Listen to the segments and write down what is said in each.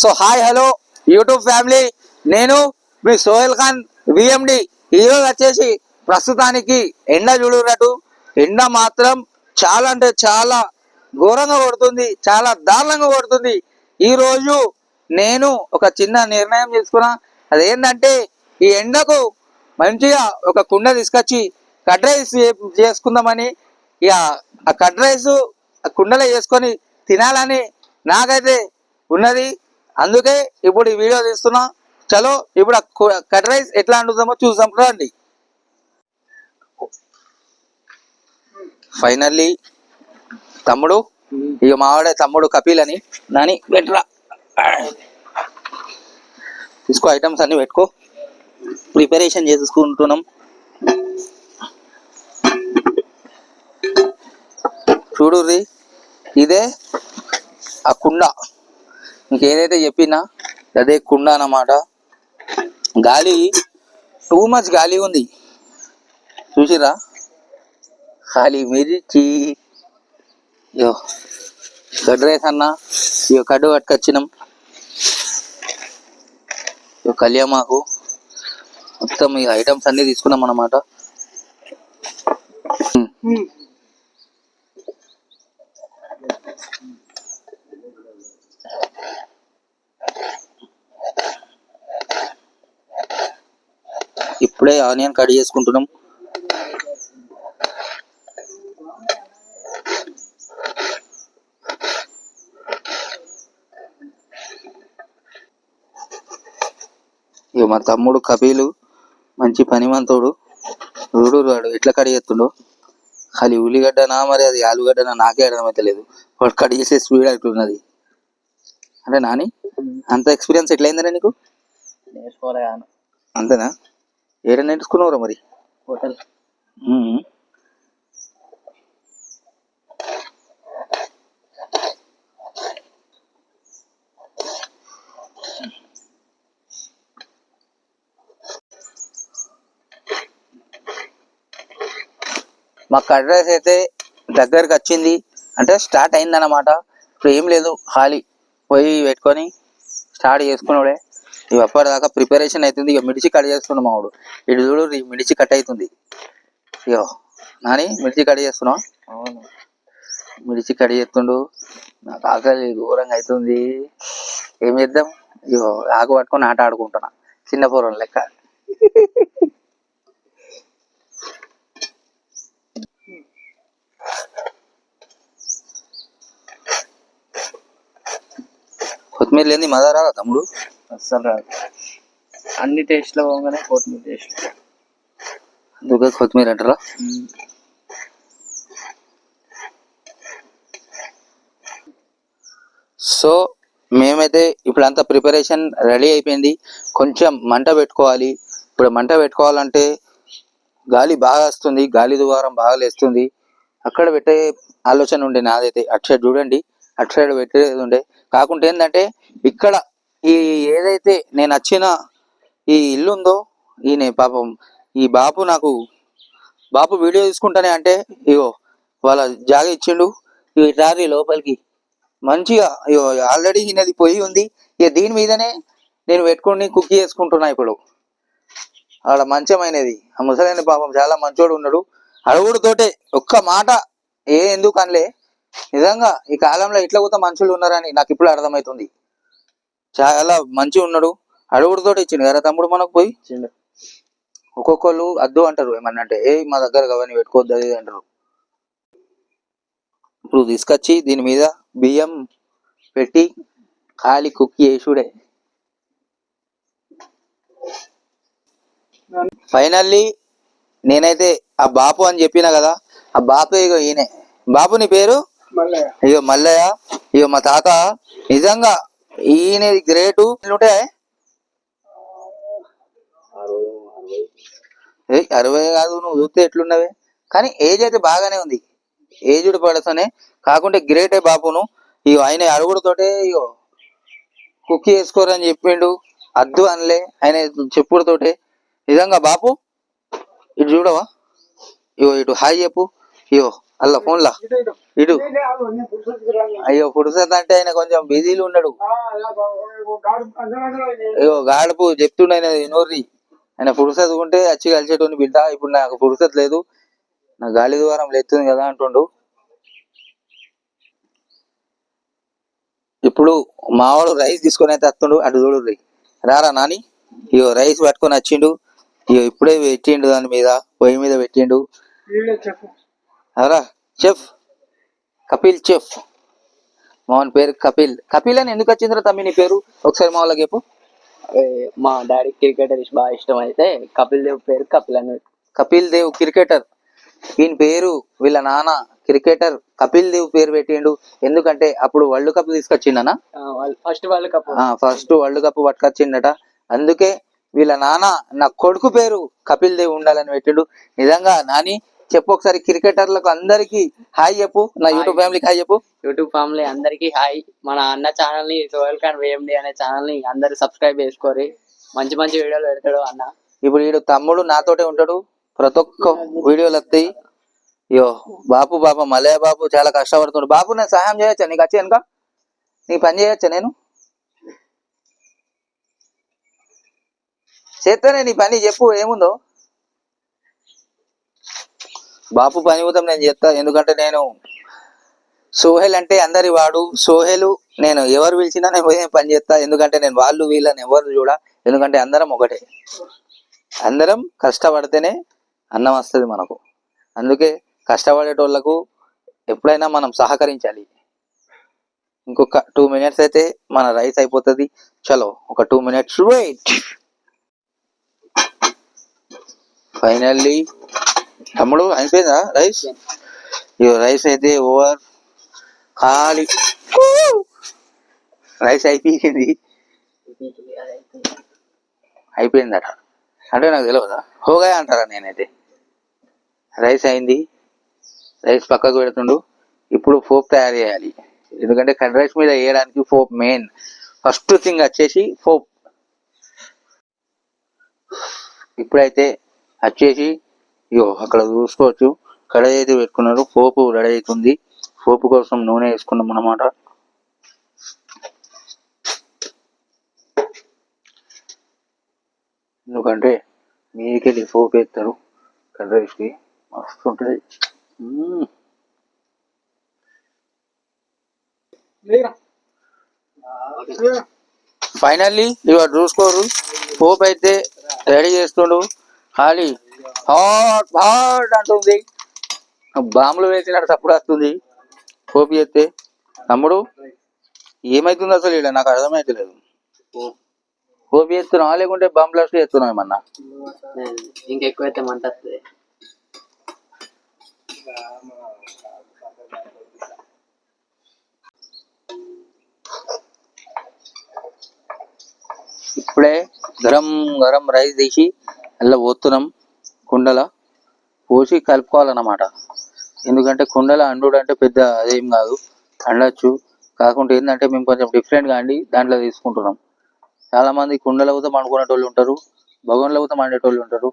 So hi hello YouTube family. నేను మీ Sohel Khan VMD ఈరోజు వచ్చేసి ప్రస్తుతానికి ఎండ చూడున్నట్టు ఎండ మాత్రం చాలా అంటే చాలా ఘోరంగా కొడుతుంది చాలా దారుణంగా కొడుతుంది. ఈరోజు నేను ఒక చిన్న నిర్ణయం తీసుకున్నా. అదేంటంటే ఈ ఎండకు మంచిగా ఒక కుండ తీసుకొచ్చి కట్ రైస్ చేసుకుందామని ఇక ఆ కట్ రైస్ ఆ కుండలో చేసుకొని తినాలని నాకైతే ఉన్నది. అందుకే ఇప్పుడు ఈ వీడియో తీస్తున్నా. చలో ఇప్పుడు కట్ రైస్ ఎట్లా అండుతామో చూసాం రండి ఫైనల్లీ తమ్ముడు ఇక మావాడే తమ్ముడు కపిల్ అని నాని పెట్రా తీసుకో ఐటమ్స్ అన్ని పెట్టుకో. ప్రిపరేషన్ చేసుకుంటున్నాం. చూడుర్రి ఇదే ఆ కుండ. ఇంకేదైతే చెప్పినా అదే కుండ అన్నమాట. గాలి టూ మచ్ గాలి ఉంది. చూసిరా గాలి మిర్చి. యో కడ్ రైస్ అన్న ఇక కడ్డు పట్టుకొచ్చినాం. ఇక కళ్యామాకు మొత్తం ఈ ఐటమ్స్ అన్ని తీసుకున్నాం అన్నమాట. ఇప్పుడే ఆనియన్ కట్ చేసుకుంటున్నాం. ఇక మా తమ్ముడు కపిలు మంచి పనిమంతుడు. చూడు వాడు ఎట్లా కట్ చేస్తుండో. ఖాళీ ఉల్లిగడ్డనా మరి అది ఆలుగడ్డనా నాకే అర్థమైతే లేదు వాడు కట్ చేసే స్పీడ్ అట్లున్నది అంటే నాని అంత ఎక్స్పీరియన్స్ ఎట్లయిందరా నీకు? నేర్చుకోలే అంతేనా? ఏడ నేర్చుకున్నావురా మరి? హోటల్. మ్మ్. మా కర్డ్ రైస్ అయితే దగ్గరకు వచ్చింది. అంటే స్టార్ట్ అయిందన్నమాట. ఇప్పుడు ఏం లేదు ఖాళీ. పోయి పెట్టుకొని స్టార్ట్ చేసుకున్నాడే. ఇవి అప్పటిదాకా ప్రిపరేషన్ అవుతుంది ఇక మిర్చి కట్ చేస్తున్నాం మావాడు. ఇటు చూడు ఈ మిర్చి కట్ అవుతుంది ఇగో నాని మిర్చి కట్ చేస్తున్నావు? అవును. మిర్చి కట్ చేస్తుండు. నాకు ఆకలి ఘోరంగా అవుతుంది ఏం చేద్దాం? ఇగో ఆకు పట్టుకొని ఆట ఆడుకుంటున్నా. చిన్న పూర్వం లెక్క. కొత్తిమీర లేని మజా రాదా తమ్ముడు? అస్సలు రాదు. అన్ని టేస్ట్లో పోగానే కొత్తిమీర టేస్ట్ అందుకే కొత్తిమీర అంటారా? సో మేమైతే ఇప్పుడు అంత ప్రిపరేషన్ రెడీ అయిపోయింది. కొంచెం మంట పెట్టుకోవాలి. ఇప్పుడు మంట పెట్టుకోవాలంటే గాలి బాగా వస్తుంది. గాలి ద్వారం బాగా లేస్తుంది. అక్కడ పెట్టే ఆలోచన ఉండే నాదైతే. అటు సైడ్ చూడండి. అటు సైడ్ పెట్టేది ఉండే. కాకుంటే ఏంటంటే ఇక్కడ ఈ ఏదైతే నేను వచ్చిన ఈ ఇల్లు ఉందో ఈయన పాపం ఈ బాపు నాకు బాపు వీడియో తీసుకుంటానే అంటే ఇగో వాళ్ళ జాగ ఇచ్చిండు ఇవి రారి లోపలికి. మంచిగా ఇగో ఆల్రెడీ ఈయనది పొయ్యి ఉంది. ఇక దీని మీదనే నేను పెట్టుకుని కుక్ చేసుకుంటున్నా ఇప్పుడు. ఆడ మంచమైనది. ఆ ముసలైన పాపం చాలా మంచోడు ఉన్నాడు. అడుగుడుతోటే ఒక్క మాట ఏ ఎందుకు అనలే నిజంగా ఈ కాలంలో ఇట్లా కూడా మనుషులు ఉన్నారని నాకు ఇప్పుడు అర్థమవుతుంది. చాలా మంచి ఉన్నాడు. అడుగుడుతోటి ఇచ్చిండు కదా తమ్ముడు మనకు పోయి? చిన్న ఒక్కొక్కళ్ళు అద్దు అంటారు ఏమన్నా అంటే ఏ మా దగ్గర అవన్నీ పెట్టుకోవద్దు అది అంటారు. ఇప్పుడు తీసుకొచ్చి దీని మీద బియ్యం పెట్టి ఖాళీ కుక్ చేసుడే. ఫైనల్లీ నేనైతే ఆ బాపు అని చెప్పిన కదా ఆ బాపు ఇగో ఈయనే. బాపు నీ పేరు? ఇగో మల్లయ్య. ఇగో మా తాత నిజంగా ఈయన గ్రేటు ఉంటే అరవై కాదు నువ్వు చూస్తే ఎట్లున్నవే? కానీ ఏజ్ అయితే బాగానే ఉంది. ఏజ్డ్ పడసనే కాకుంటే గ్రేటే బాపును ఇగో ఆయన అడుగుడుతోటే ఇగో కుక్ చేసుకోరని చెప్పిండు. అద్దు అనలే ఆయన చెప్పుడుతోటే. నిజంగా బాపు ఇటు చూడవా? ఇగో ఇటు హాయ్ చెప్పు. ఇగో అల్ల ఫోన్లా? ఇటు అయ్యో పురుషత్ అంటే ఆయన కొంచెం బిజీలు ఉన్నాడు. అయ్యో గాడుపు చెప్తుండే ఆయన నోర్రి. ఆయన పురుషత్ ఉంటే వచ్చి కలిసేటోని బిడ్డ. ఇప్పుడు నాకు పురుషత్ లేదు. నా గాలి ద్వారం లేతుంది కదా అంటుండు. ఇప్పుడు మావాడు రైస్ తీసుకొని అయితే వస్తుండు. అటు చూడు రారా నాని? ఇగో రైస్ పట్టుకొని వచ్చిండు. ఇగో ఇప్పుడే పెట్టిండు దాని మీద పొయ్యి మీద పెట్టిండు. అవరా చెఫ్. కపిల్ చెఫ్. మోహన్ పేరు కపిల్. కపిల్ అని ఎందుకు వచ్చిందిరా తమ్మి నీ పేరు? ఒకసారి మా వాళ్ళకి చెప్పు. మా డాడీ క్రికెటర్ బాగా ఇష్టం అయితే కపిల్ దేవ్ పేరు కపిల్ అని. కపిల్ దేవ్ క్రికెటర్. ఈయన పేరు వీళ్ళ నాన్న క్రికెటర్. కపిల్ దేవ్ పేరు పెట్టిండు. ఎందుకంటే అప్పుడు world cup తీసుకొచ్చిండనా? First world cup. First world cup పట్టుకొచ్చిండట. అందుకే వీళ్ళ నాన్న నా కొడుకు పేరు కపిల్ దేవ్ ఉండాలని పెట్టిండు. నిజంగా నాని చెప్పు ఒకసారి క్రికెటర్లకు అందరికి హాయ్ చెప్పు. నా యూట్యూబ్ ఫ్యామిలీకి హాయ్ చెప్పు. యూట్యూబ్ ఫ్యామిలీ అందరికి హాయ్. మన అన్న ఛానల్ని సోహెల్ ఖాన్ వేఎండి అనే ఛానల్ని అందరు సబ్స్క్రైబ్ చేసుకోరి. మంచి మంచి వీడియోలు పెడతాడు అన్న. ఇప్పుడు వీడు తమ్ముడు నాతోటే ఉంటాడు. ప్రతి ఒక్క వీడియోలు వస్తాయి. అయ్యో బాపు బాబా మలయ బాబు చాలా కష్టపడుతున్నాడు బాబు నేను సహాయం చేయొచ్చా? నీకు వచ్చి వెనక? నీ పని చేయొచ్చా నేను? చేస్తానే నీ పని చెప్పు ఏముందో? బాపు పని పోతాం నేను చెప్తా ఎందుకంటే నేను సోహెల్ అంటే అందరి వాడు. సోహెలు నేను ఎవరు పిలిచినా నేను పోయి పని చేస్తా ఎందుకంటే నేను వాళ్ళు వీళ్ళని ఎవరు చూడ ఎందుకంటే అందరం ఒకటే. అందరం కష్టపడితేనే అన్నం వస్తుంది మనకు. అందుకే కష్టపడేటోళ్ళకు ఎప్పుడైనా మనం సహకరించాలి. ఇంకొక టూ మినిట్స్ అయితే మన రైస్ అయిపోతుంది. చలో ఒక టూ మినిట్స్ వెయిట్ ఫైనల్లీ తమ్ముడు అయిపోయిందా రైస్? ఇగో రైస్ అయితే ఓవర్. ఖాళీ. రైస్ అయిపోయింది. అయిపోయిందట. అంటే నాకు తెలియదా హోగా అంటారా నేనైతే. రైస్ అయింది. రైస్ పక్కకు పెడుతుండు. ఇప్పుడు ఫోప్ తయారు చేయాలి. ఎందుకంటే కర్డ్ రైస్ మీద వేయడానికి ఫోప్ మెయిన్. ఫస్ట్ థింగ్ వచ్చేసి ఫోప్ ఇప్పుడైతే వచ్చేసి ఇగో అక్కడ చూసుకోవచ్చు. కడాయి అయితే పెట్టుకున్నారు పోపు రెడీ అవుతుంది పోపు కోసం నూనె వేసుకున్నాం అన్నమాట. ఎందుకంటే మీదికెళ్ళి పోపు వేస్తారు. కర్డ్ రైస్కి మస్తు ఉంటుంది. ఫైనల్లీ ఇవాళ చూసుకోరు. పోపు అయితే రెడీ చేస్తుండు. ఖాళీ. హాట్ హాట్ అంటుంది. బాంబులు వేసినట్టు తప్పుడు వస్తుంది. పోపు చేస్తే తమ్ముడు ఏమైతుంది అసలు ఇక్కడ నాకు అర్థమైతలేదు. పోపు చేస్తున్నావా లేకుంటే బాంబు బ్లాస్ట్ చేస్తున్నావు ఏమన్నా? ఇంకెక్కువ అయితే మంట ఇప్పుడే గరం గరం రైస్ తీసి అలా పోతున్నాం కుండల పోసి కలుపుకోవాలన్నమాట. ఎందుకంటే కుండల అండు అంటే పెద్ద అదేం కాదు. అండొచ్చు. కాకుండా ఏంటంటే మేము కొంచెం డిఫరెంట్గా అండి దాంట్లో తీసుకుంటున్నాం. చాలా మంది కుండల అవుతా వండుకునేటోళ్ళు ఉంటారు భగవన్ల అవుతా అండేటోళ్ళు ఉంటారు.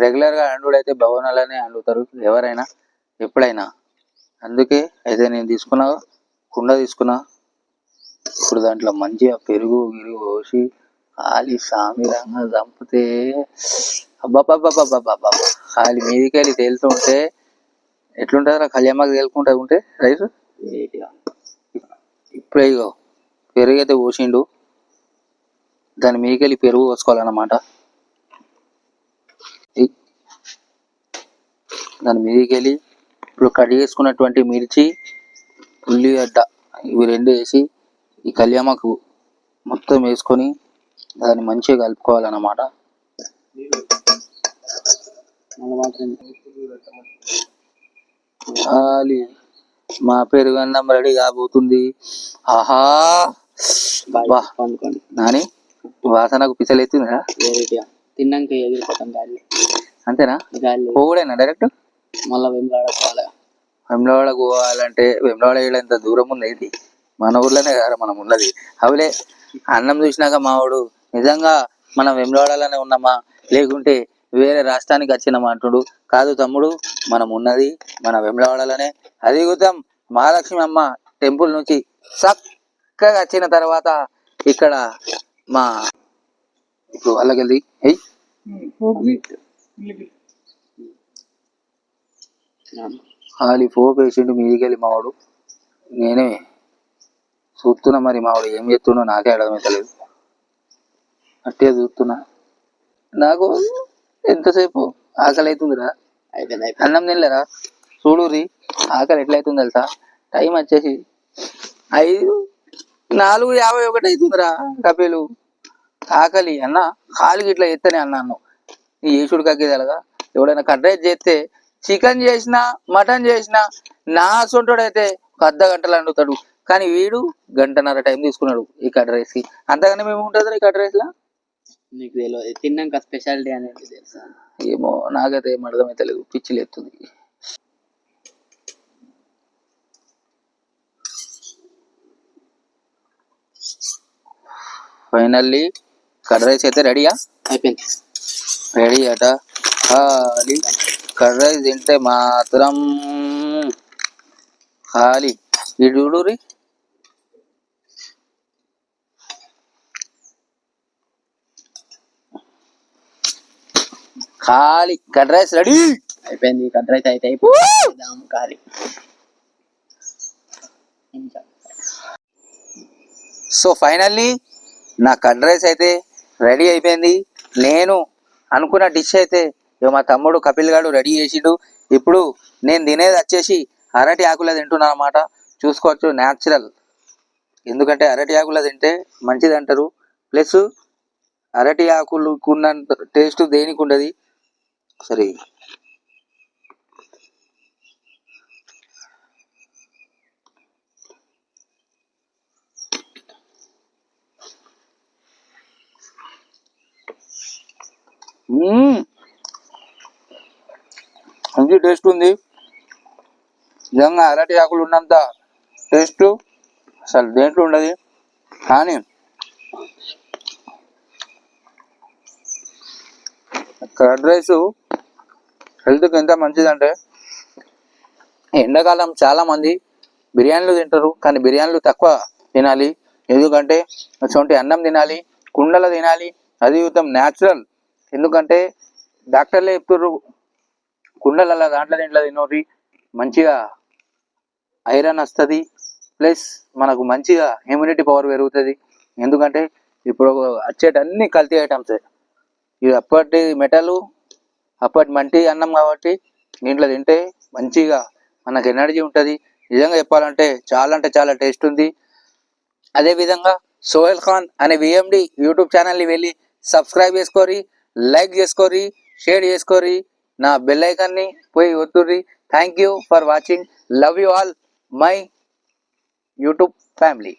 రెగ్యులర్గా అండుడు అయితే భగవనాలనే అండుతారు ఎవరైనా ఎప్పుడైనా. అందుకే అయితే నేను తీసుకున్నా కుండ తీసుకున్నా. ఇప్పుడు దాంట్లో మంచిగా పెరుగు గిరుగు పోసి ఖాళీ సామిరంగా చంపితే అబ్బాబ్బాబ్బాబ్బాబ్బా ఖాళీ మీదికెళ్ళి తేలుతుంటే ఎట్లుంటుందిరా? కళ్యామాకు తేలుకుంటా ఉంటే రైస్ ఇప్పుడే ఇగో పెరుగు అయితే పోసిండు దాని మీదికెళ్ళి పెరుగు పోసుకోవాలన్నమాట దాని మీదికెళ్ళి ఇప్పుడు కట్ చేసుకున్నటువంటి మిర్చి ఉల్లిగడ్డ ఇవి రెండు వేసి ఈ కళ్యామాకు మొత్తం వేసుకొని దాన్ని మంచిగా కలుపుకోవాలన్నమాట. చాలి. మా పెరుగు అన్నం రెడీ కాబోతుంది. ఆహా. బా. పండుకోండి. నాని వాసనకు పిచ్చలేస్తుందా తిన్నాక ఎగిరిపోతాం గాలి. అంతేనా? గాలి. పోవుడేనా డైరెక్ట్? మళ్ళీ వెంబడాడుకోవాలి వెమ్లవాడ పోవాలంటే వెమ్లవాడ ఎంత దూరం ఉంది ఇది మన ఊర్లోనే కదా మనం ఉన్నది. అవులే అన్నం చూసినాక మావాడు నిజంగా మనం వెమ్లవాడలోనే ఉన్నామా? లేకుంటే వేరే రాష్ట్రానికి వచ్చినాం అంటుడు. కాదు తమ్ముడు మనం ఉన్నది మన వెంబడవాడలోనే అధిగుతం మహాలక్ష్మి అమ్మ టెంపుల్ నుంచి చక్కగా వచ్చిన తర్వాత ఇక్కడ మా ఇప్పుడు వాళ్ళకి వెళ్ళి ఎయ్ ఖాళీ వేసిండు మీదికి వెళ్ళి మావాడు. నేనే చూస్తున్నా మరి మావాడు ఏం చెప్తున్నా నాకే అర్థమవుతలేదు అట్టే చూస్తున్నా. నాకు ఎంతసేపు? ఆకలి అవుతుందిరా అయిపోయింది అన్నం తినలేరా? చూడురి ఆకలి ఎట్లయితుంది తెలుసా? టైం వచ్చేసి ఐదు నాలుగు యాభై ఒకటి అవుతుందిరా కపిలు ఆకలి అన్న కాలుకి ఇట్లా ఎత్తనే అన్నాను ఈ యేసుడు కక్కేదలగా ఎవడైనా కట్ రైస్ చేస్తే చికెన్ చేసినా మటన్ చేసినా నా సొంటోడైతే ఒక అర్ధ గంటలు వండుతాడు. కానీ వీడు గంటన్నర టైం తీసుకున్నాడు ఈ కట్ రైస్కి అంతగానే మేము ఉంటుంది ఈ కట్ రైస్ లా నీకు తెలియదు తిన్నాక స్పెషాలిటీ అనేది తెలుసా? ఏమో నాకైతే ఏం అర్థమైతలేదు. పిచ్చి లేస్తుంది ఫైనల్లీ కర్డ్ రైస్ అయితే రెడీయా? అయిపోయింది. రెడీ అట. ఖాళీ. కర్డ్ రైస్ తింటే మాత్రం ఖాళీ. ఈ చూడురి ఖాళీ. Curd rice ready. అయిపోయింది. కట్ రైస్ అయితే అయిపోయింది ఖాళీ. సో ఫైనల్లీ నా కర్డ్ రైస్ అయితే రెడీ అయిపోయింది. నేను అనుకున్న డిష్ అయితే ఇక మా తమ్ముడు కపిల్ గారు రెడీ చేసిండు. ఇప్పుడు నేను తినేది వచ్చేసి అరటి ఆకుల తింటున్నాను అనమాట చూసుకోవచ్చు న్యాచురల్ ఎందుకంటే అరటి ఆకుల తింటే మంచిది అంటారు. ప్లస్ అరటి ఆకులకు ఉన్నంత టేస్ట్ దేనికి ఉండదు. సరే. మంచి టేస్ట్ ఉంది. నిజంగా అరటి ఆకులు ఉన్నంత టేస్ట్ అసలు దేంట్లో ఉండదు. కానీ కర్డ్ రైస్ హెల్త్కి ఎంత మంచిదంటే ఎండాకాలం చాలామంది బిర్యానీలు తింటారు కానీ బిర్యానీలు తక్కువ తినాలి. ఎందుకంటే అటువంటి అన్నం తినాలి కుండలు తినాలి అది యుద్ధం న్యాచురల్ ఎందుకంటే డాక్టర్లే చెప్తున్నారు కుండలలో దాంట్లో దీంట్లో తినోరి మంచిగా ఐరన్ వస్తుంది ప్లస్ మనకు మంచిగా ఇమ్యూనిటీ పవర్ పెరుగుతుంది. ఎందుకంటే ఇప్పుడు వచ్చేటన్ని కల్తీ ఐటమ్స్ ఇది అప్పటి మెటలు అప్పటి మంటి అన్నం కాబట్టి దీంట్లో తింటే మంచిగా మనకు ఎనర్జీ ఉంటుంది. నిజంగా చెప్పాలంటే చాలా అంటే చాలా టేస్ట్ ఉంది. అదేవిధంగా సోహెల్ ఖాన్ అనే విఎండి యూట్యూబ్ ఛానల్ని వెళ్ళి సబ్స్క్రైబ్ చేసుకోరి లైక్ చేసుకోరి షేర్ చేసుకోరి నా బెల్ ఐకాన్ని పోయి ఒత్తుర్రి. Thank you for watching. Love you all my YouTube family.